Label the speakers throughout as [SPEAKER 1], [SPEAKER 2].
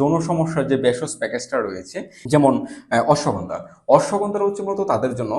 [SPEAKER 1] যৌন সমস্যার যে বেশস প্যাকেজটা রয়েছে, যেমন অশ্বগন্ধা। অশ্বগন্ধা অশ্বগন্ধার হচ্ছে মূলত তাদের জন্য,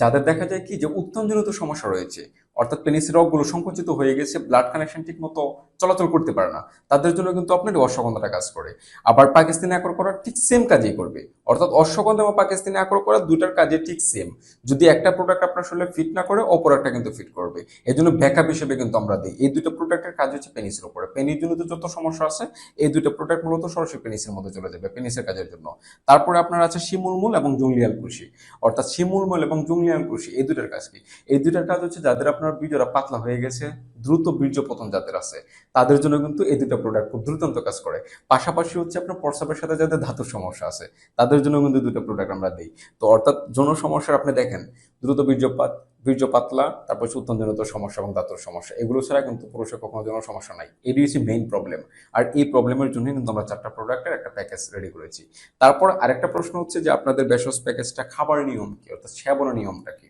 [SPEAKER 1] যাদের দেখা যায় কি যে উত্তমজনিত সমস্যা রয়েছে অর্থাৎ পেনিসের রগগুলো সংকুচিত হয়ে গেছে ব্লাড কানেকশন ঠিক মতো চলাচল করতে পারে না। তাদের জন্য কিন্তু আপনার অশ্বগন্ধাটা কাজ করে। আবার পাকিস্তানি আকর করা ঠিক সেম কাজই করবে। অর্থাৎ অশ্বগন্ধা এবং পাকিস্তানি আকর করা দুইটার কাজে ঠিক সেম যদি একটা প্রোডাক্ট আপনার শরীরে ফিট না করে, অপর একটা কিন্তু ফিট করবে। এই জন্য ব্যাকআপ হিসেবে কিন্তু আমরা দিই। এই দুটো প্রোডাক্টের কাজ হচ্ছে পেনিসের উপরে। পেনিস জনিত যত সমস্যা আছে, এই দুটো প্রোডাক্ট মূলত সরাসরি পেনিসের মধ্যে চলে যাবে পেনিসের কাজের জন্য। তারপরে আপনার আছে শিমুলমূল এবং জঙ্গলিয়াল কৃষি। অর্থাৎ শিমুলমূল এবং জঙ্গলিয়াল কৃষি, এই দুটার কাজ কি? এই দুটার কাজ হচ্ছে যাদের আপনার বীজরা পাতলা হয়ে গেছে দ্রুত বীর্য পতন যাদের আছে, তাদের জন্য কিন্তু এই দুটো প্রোডাক্ট খুব দ্রুতান্ত কাজ করে। পাশাপাশি হচ্ছে আপনার প্রস্রাবের সাথে যাদের ধাতুর সমস্যা আছে, তাদের জন্য কিন্তু দুটো প্রোডাক্ট আমরা দিই। তো অর্থাৎ যৌন সমস্যার আপনি দেখেন, দ্রুত বীর্যপাত বীর্য পাতলা তারপর উত্তনজনিত সমস্যা এবং দাঁতর সমস্যা, এগুলো ছাড়া কিন্তু পুরুষের কখনো যেন সমস্যা নাই। এটি হচ্ছে মেইন প্রবলেম আর এই প্রবলেমের জন্য কিন্তু আমরা চারটা প্রোডাক্টের একটা প্যাকেজ রেডি করেছি। তারপর আরেকটা প্রশ্ন হচ্ছে যে আপনাদের বেসস প্যাকেজটা খাবার নিয়ম কি? অর্থাৎ সেবনের নিয়মটা কি?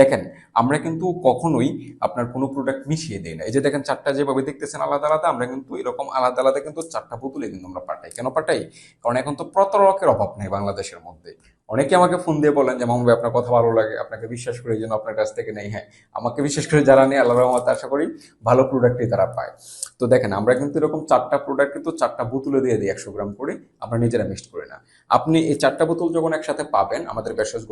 [SPEAKER 1] দেখেন, আমরা কিন্তু কখনোই আপনার কোনো প্রোডাক্ট মিশিয়ে দিই না। এই যে দেখেন চারটা যেভাবে দেখতেছেন আলাদা আলাদা, আমরা কিন্তু এরকম আলাদা আলাদা কিন্তু চারটা বোতলে কিন্তু আমরা পাঠাই। কেন পাঠাই? কারণ এখন তো প্রতারকের অভাব নেই বাংলাদেশের মধ্যে। অনেকে আমাকে ফোন দিয়ে বলেন যে, মামুন আপনার কথা ভালো লাগে, আপনাকে বিশ্বাস করি যেন আপনার কাছ থেকে নেই। হ্যাঁ আমাকে বিশেষ করে যারা নেই আল্লাহ রহমত আশা করি ভালো প্রোডাক্টই তারা পায়। তো দেখেন, আমরা কিন্তু এরকম চারটা প্রোডাক্ট কিন্তু চারটা বোতলে দিয়ে দিই, একশো গ্রাম করে, আমরা নিজেরা মিক্সড করি না। আপনি এই চারটা বোতল যখন একসাথে পাবেন, আমাদের বেসস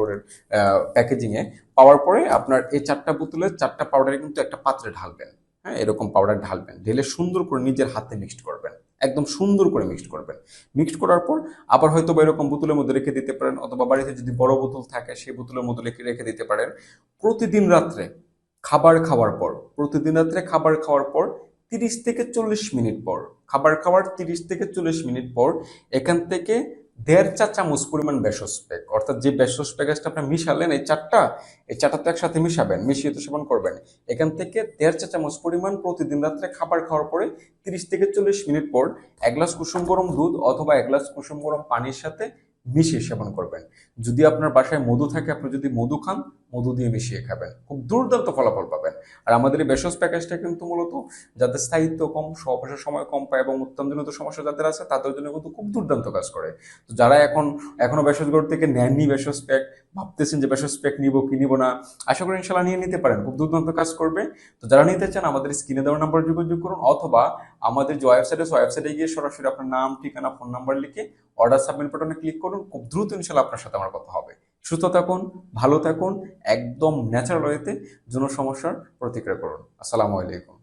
[SPEAKER 1] প্যাকেজিংয়ে পাওয়ার পরে আপনার এই চারটা বোতলের চারটা পাউডারে কিন্তু একটা পাত্রে ঢালবেন। হ্যাঁ এরকম পাউডার ঢালবেন, ঢেলে সুন্দর করে নিজের হাতে মিক্সড করবেন, একদম সুন্দর করে মিক্সড করবেন। মিক্সড করার পর আবার হয়তো বা এরকম বোতলের মধ্যে রেখে দিতে পারেন, অথবা বাড়িতে যদি বড় বোতল থাকে, সেই বোতলের মধ্যে রেখে দিতে পারেন। প্রতিদিন রাত্রে খাবার খাওয়ার পর, প্রতিদিন রাত্রে খাবার খাওয়ার পর তিরিশ থেকে চল্লিশ মিনিট পর, খাবার খাওয়ার তিরিশ থেকে চল্লিশ মিনিট পর, এখান থেকে দেড় চা চামচ পরিমাণ বেসস প্যাক। অর্থাৎ যে বেসস প্যাকেজটা আপনি মিশালেন, এই চারটা এই চারটা তো একসাথে মিশাবেন, মিশিয়ে তো সেবন করবেন। এখান থেকে দেড় চা চামচ পরিমাণ প্রতিদিন রাত্রে খাবার খাওয়ার পরে তিরিশ থেকে চল্লিশ মিনিট পর এক গ্লাস কুসুম গরম দুধ অথবা এক গ্লাস কুসুম গরম পানির সাথে মিশিয়ে সেবন করবেন। যদি আপনার বাসায় মধু থাকে, আপনি যদি মধু খান মধু দিয়ে মিশিয়ে খাবেন। খুব দুর্দান্ত ফলাফল পাবেন। আর আমাদের এই বেসস প্যাকেজটা কিন্তু মূলত যাদের স্থায়িত্ব কম, সহবাসের সময় কম পায় এবং উত্তমজনিত সমস্যা যাদের আছে, তাদের জন্য কিন্তু খুব দুর্দান্ত কাজ করে। তো যারা এখন, এখনও বেসস গড় থেকে নেননি বেসস প্যাক, ভাবতেছেন যে বেসস প্যাক নিব কি নিব না, আশা করি ইনশাল্লাহ নিয়ে নিতে পারেন। খুব দুর্দান্ত কাজ করবে। তো যারা নিতে চান, আমাদের স্ক্রিনে দেওয়ার নাম্বার যোগাযোগ করুন অথবা আমাদের যে ওয়েবসাইট আছে, ওয়েবসাইটে গিয়ে সরাসরি আপনার নাম, ঠিকানা, ফোন নাম্বার লিখে অর্ডার সাবমিট বাটনে ক্লিক করুন। খুব দ্রুত ইনশাল্লাহ আপনার সাথে আমার কথা হবে। সুস্থ থাকুন ভালো থাকুন একদম ন্যাচারাল ওয়েতে যৌন সমস্যার প্রতিক্রিয়া করুন। আসসালামু আলাইকুম।